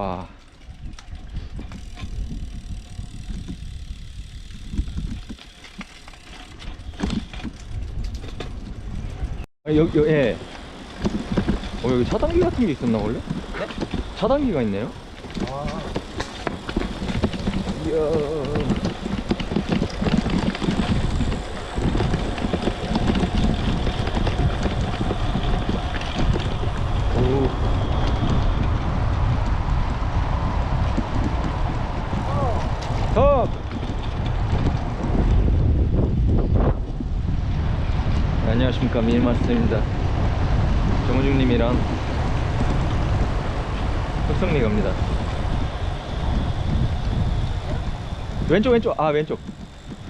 와. 아, 여기, 여기, 예. 어, 여기 차단기 같은 게 있었나, 원래? 네? 차단기가 있네요? 아, 이야. 오. 어. 네, 안녕하십니까. 미일마스터입니다. 정우중님이랑 흑성리 갑니다. 왼쪽 왼쪽. 아 왼쪽.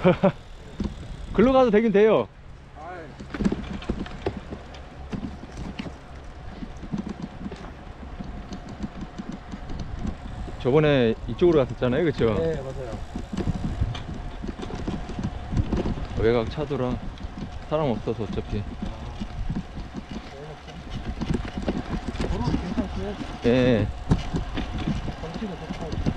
글로 가도 되긴 돼요. 저번에 이쪽으로 갔었잖아요 그쵸? 네, 맞아요. 외곽 차도라 사람 없어서 어차피. 예 경치도 좋고.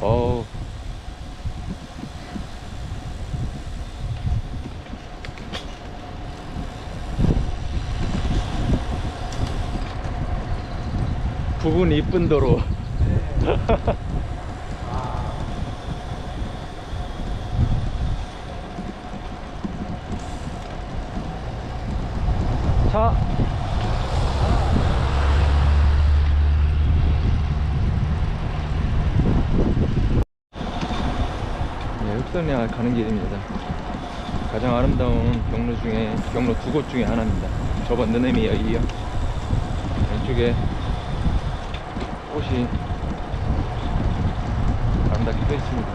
어우 부분 이쁜 도로 네. 아, 차 네, 흑선리 가는 길입니다. 가장 아름다운 경로 중에 경로 두 곳 중에 하나입니다. 저번 느네미에 이어 왼쪽에 꽃이 아름답게 펴 있습니다.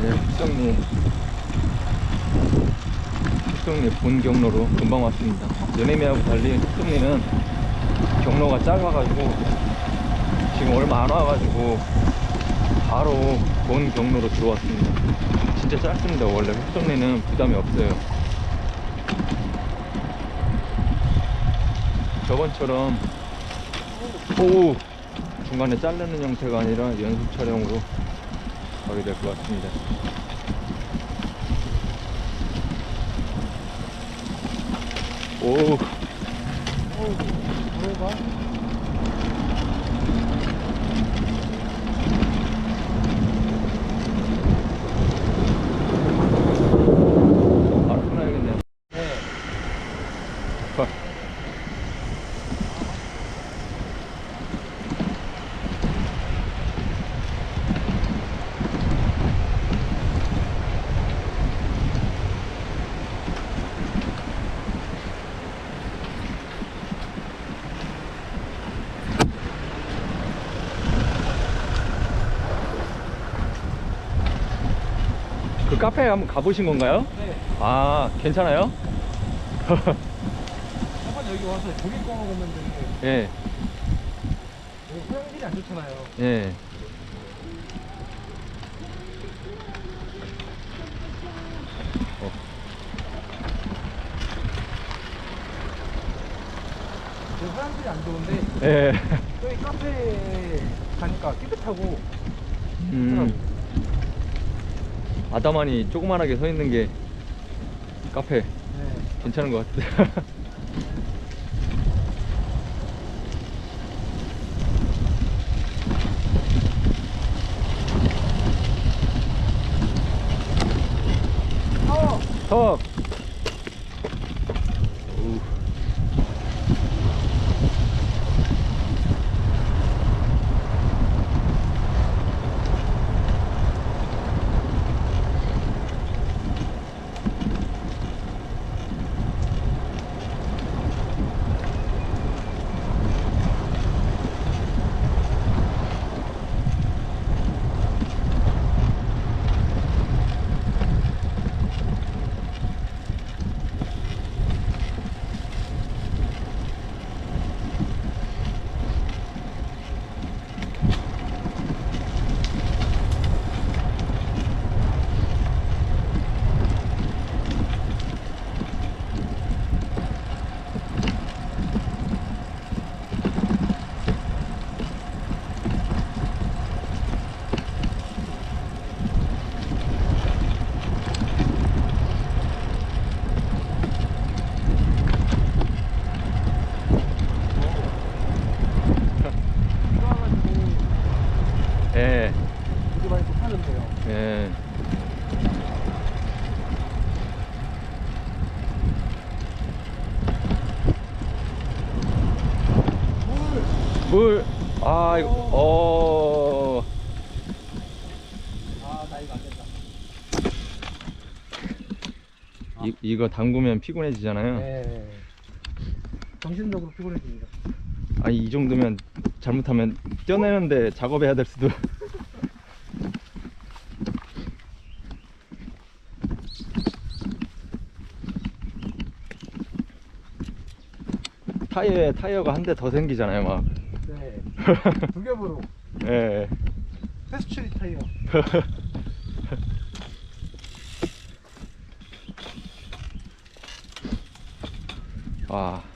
네, 흑성리 흑성리 본 경로로 금방 왔습니다. 느네미하고 달리 흑성리는 경로가 짧아가지고 지금 얼마 안 와가지고 바로 본 경로로 들어왔습니다. 진짜 짧습니다. 원래 흑성리는 부담이 없어요. 저번처럼 오 중간에 자르는 형태가 아니라 연습 촬영으로 가게 될 것 같습니다. 오어우, 도로가 바로 끊어야겠네요. 네. 봐. 그 카페에 한번 가보신 건가요? 네. 아, 괜찮아요? 한번 여기 와서 조개 구워 먹으면 되는데 예, 여기 소양질이 안 좋잖아요. 예. 어, 여기 소양질이 안 좋은데 예. 여기 카페 가니까 깨끗하고 음, 아담하니 조그만하게 서 있는 게 카페 네. 괜찮은 것 같아요. 어! 턱! 오우. 물, 아, 이거, 어. 아나 이거 안 된다 이, 이거 담그면 피곤해지잖아요. 네 정신적으로 피곤해집니다 아니, 이 정도면 잘못하면 떼어내는데 작업해야 될 수도. 타이어에 타이어가 한 대 더 생기잖아요, 막. 네 두 겹으로 예. 패스츄리 타이어 와.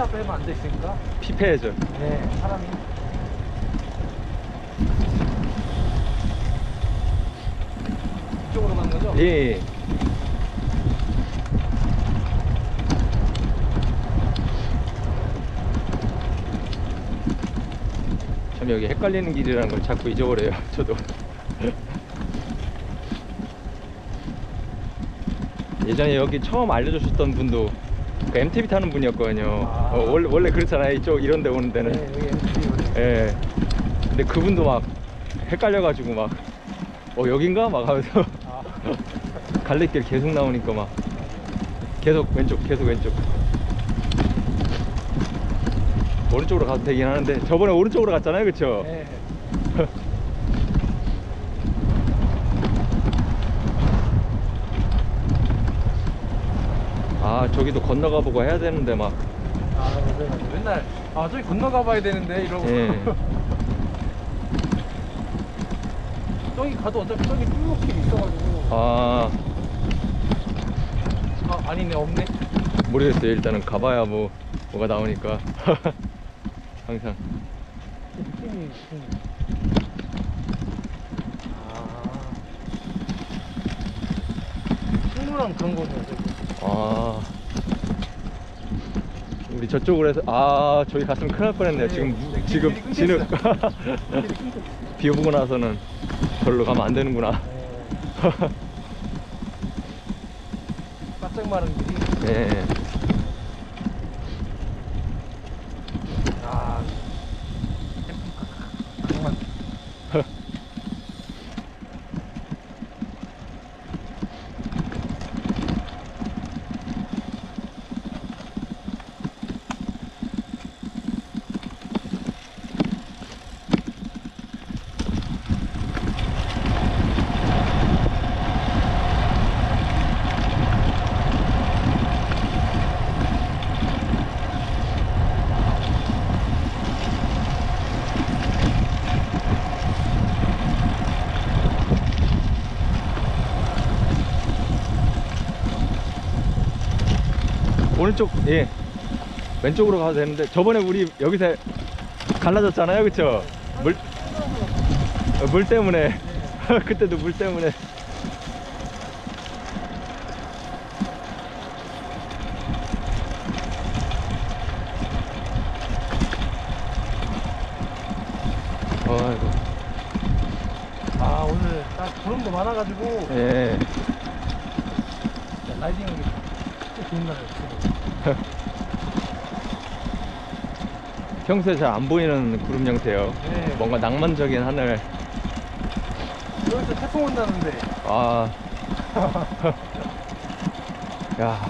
맨날 컴퓨터 앞에 만 앉아있으니까. 피폐해져. 네, 사람이. 이쪽으로 가는 거죠? 예, 예. 참 여기 헷갈리는 길이라는 걸 자꾸 잊어버려요. 저도. 예전에 여기 처음 알려주셨던 분도 그 MTB 타는 분이었거든요. 아. 어, 원래 원래 그렇잖아요. 이쪽 이런 데 오는 네, 데는. 여기 MT. 예. 근데 그분도 막 헷갈려가지고 막 어 여긴가 막 하면서 아, 갈래길 계속 나오니까 막 계속 왼쪽 계속 왼쪽 오른쪽으로 가도 되긴 하는데 저번에 오른쪽으로 갔잖아요 그쵸? 네. 아 저기도 건너가 보고 해야 되는데 막 아, 맞아요. 맨날, 아, 저기 건너가 봐야 되는데, 이러고. 예. 저기 가도 어차피 저기 쭉 있어가지고. 아 아, 아니네, 없네. 모르겠어요 일단은 가봐야 뭐 뭐가 나오니까 항상 느낌이 무슨. 아. 식물원 그런 저기. 아 우리 저쪽으로 해서 아 저기 갔으면 큰일 날 뻔했네요 네, 지금 네, 지금 진흙 끊겼어요. 비 오고 나서는 절로 가면 안 되는구나 네. 바짝 마른 길이. 예. 아. 정말. 오른쪽 예. 왼쪽으로 가도 되는데 저번에 우리 여기서 갈라졌잖아요 그쵸? 물, 어, 물 때문에. 그때도 물 때문에 아이고 아, 오늘 딱 구름도 많아가지고. 예 라이딩하기 진짜 좋은 날이었어요. 평소에 잘 안 보이는 구름 형태예요. 네. 뭔가 낭만적인 하늘. 여기서 태풍 온다는데. 아. 야.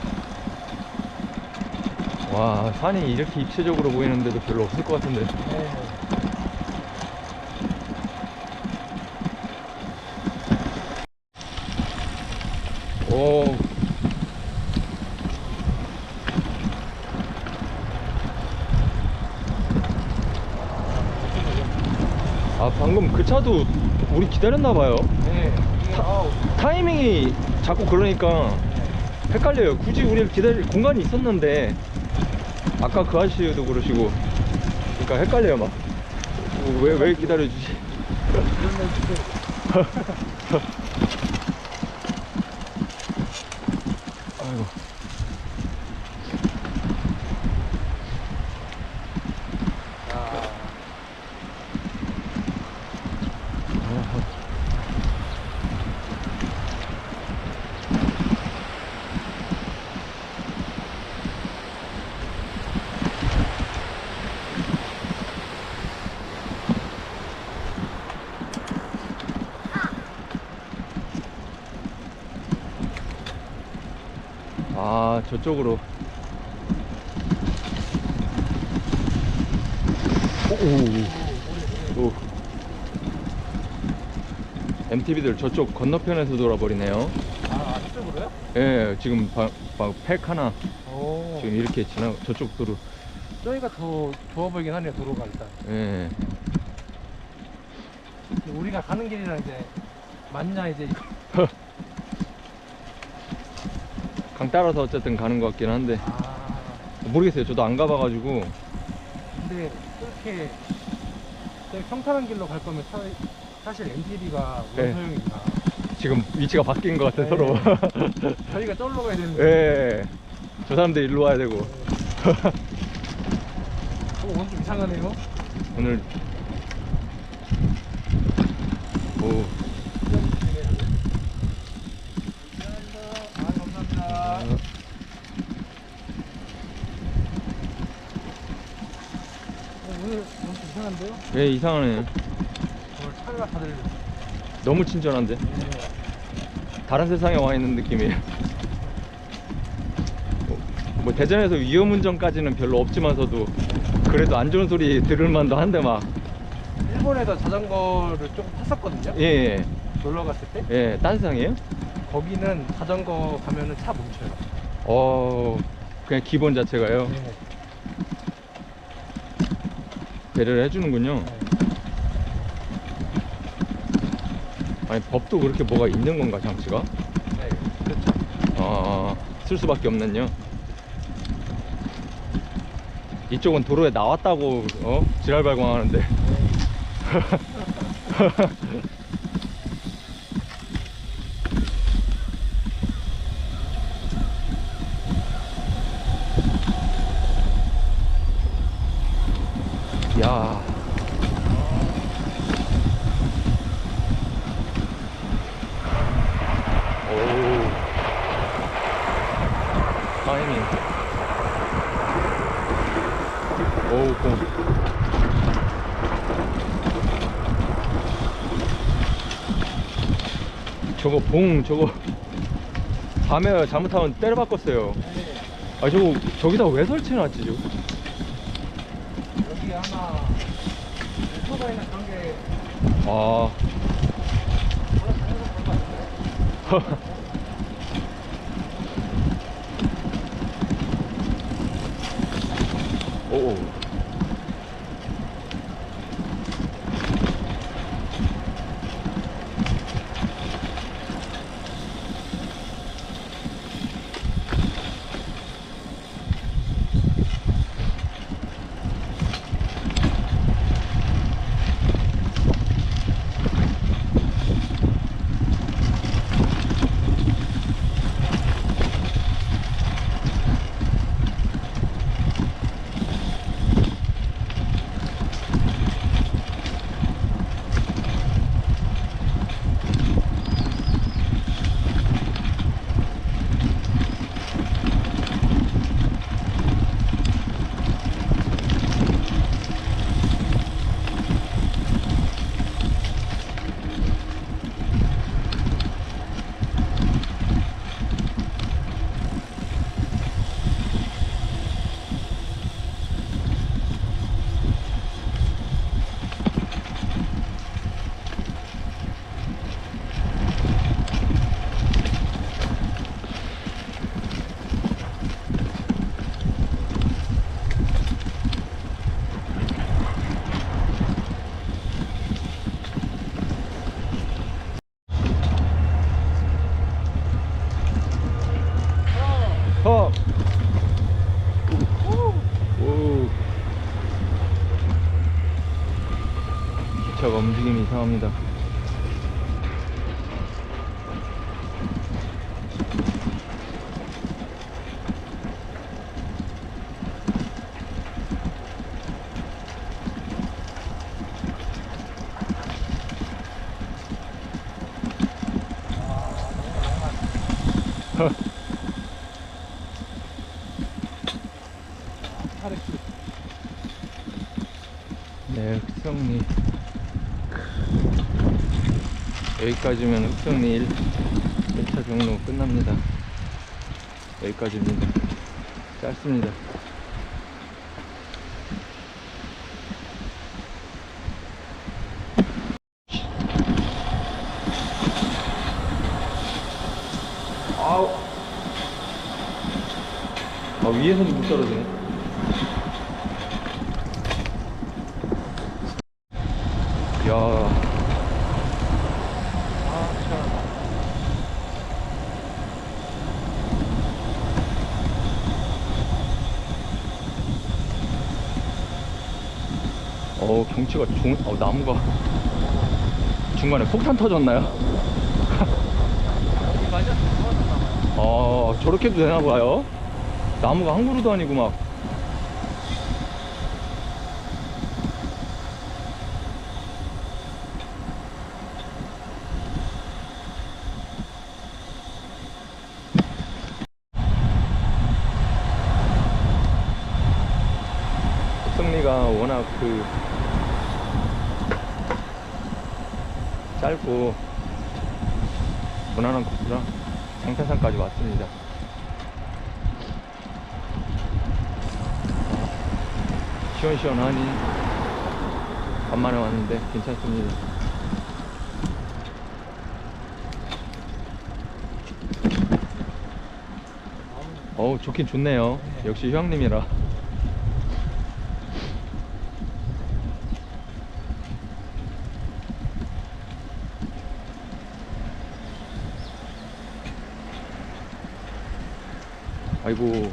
와, 산이 이렇게 입체적으로 보이는데도 별로 없을 것 같은데. 네. 오. 아, 방금 그 차도 우리 기다렸나 봐요. 네. 아우. 타이밍이 자꾸 그러니까 헷갈려요. 굳이 우리를 기다릴 공간이 있었는데 아까 그 아저씨도 그러시고 그러니까 헷갈려요 막. 왜 왜 기다려주지? 아 저쪽으로. 오. 오. MTB들 저쪽 건너편에서 돌아버리네요. 아, 이쪽으로요? 예, 지금 바, 바, 팩 하나 오. 지금 이렇게 지나 저쪽 도로. 저희가 더 좋아 보이긴 하네요, 도로가 일단. 예. 우리가 가는 길이랑 이제 맞냐 이제 강 따라서 어쨌든 가는 것 같긴 한데 아 모르겠어요. 저도 안 가봐가지고. 근데 그렇게 평탄한 길로 갈 거면 차, 사실 MTB가 네. 뭔 소용인가 지금 위치가 바뀐 것 같아 네. 서로. 저희가 쩔로 가야 되는데 예. 저 사람들 일로 와야 되고. 어, 오늘 좀 이상하네요 오늘 오 아 감사합니다 어, 오늘 오늘 좀 예 이상하네. 오늘 차가 다들 너무 친절한데. 네. 다른 세상에 와 있는 느낌이에요. 뭐, 뭐 대전에서 위험 운전까지는 별로 없지만서도 그래도 안 좋은 소리 들을 만도 한데 막 일본에서 자전거를 조금 탔었거든요 예, 예, 놀러 갔을 때 예, 딴 세상이에요? 거기는 자전거 가면은 차 멈춰요 어, 그냥 기본 자체가요. 네. 배려를 해주는군요. 네. 아니 법도 그렇게 뭐가 있는 건가 장치가? 네. 그렇죠 아, 쓸 수밖에 없는요. 이쪽은 도로에 나왔다고 어? 지랄 발광하는데. 야. 오. 타이밍. 오, 공. 저거 봉, 저거. 밤에 잘못하면 때려 바꿨어요. 아, 저거, 저기다 왜 설치해놨지, 저거? 여기 하나 오토바이나 그런 게 아. 올라다니는 그런 거 아닌가요? 오. 움직임이 이상합니다. 파레스. 네, 흑성리. 여기까지면 흑성리 1, 1차 경로 끝납니다. 여기까지입니다. 짧습니다. 아우. 아, 위에서도 못 떨어지네. 야. 아, 진짜. 어 경치가 좋은 어 나무가 중간에 폭탄 터졌나요? 맞아. 아 저렇게도 되나 봐요 나무가 한 그루도 아니고 막 승리가 워낙 그 짧고 무난한 코스라 장타산까지 왔습니다. 시원시원하니 간만에 왔는데 괜찮습니다. 어우 좋긴 좋네요. 역시 휴양림이라. 아이고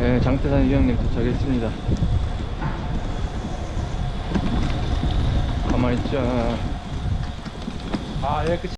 네, 장태산 휴양림 도착했습니다. 있자. 아, 예, 그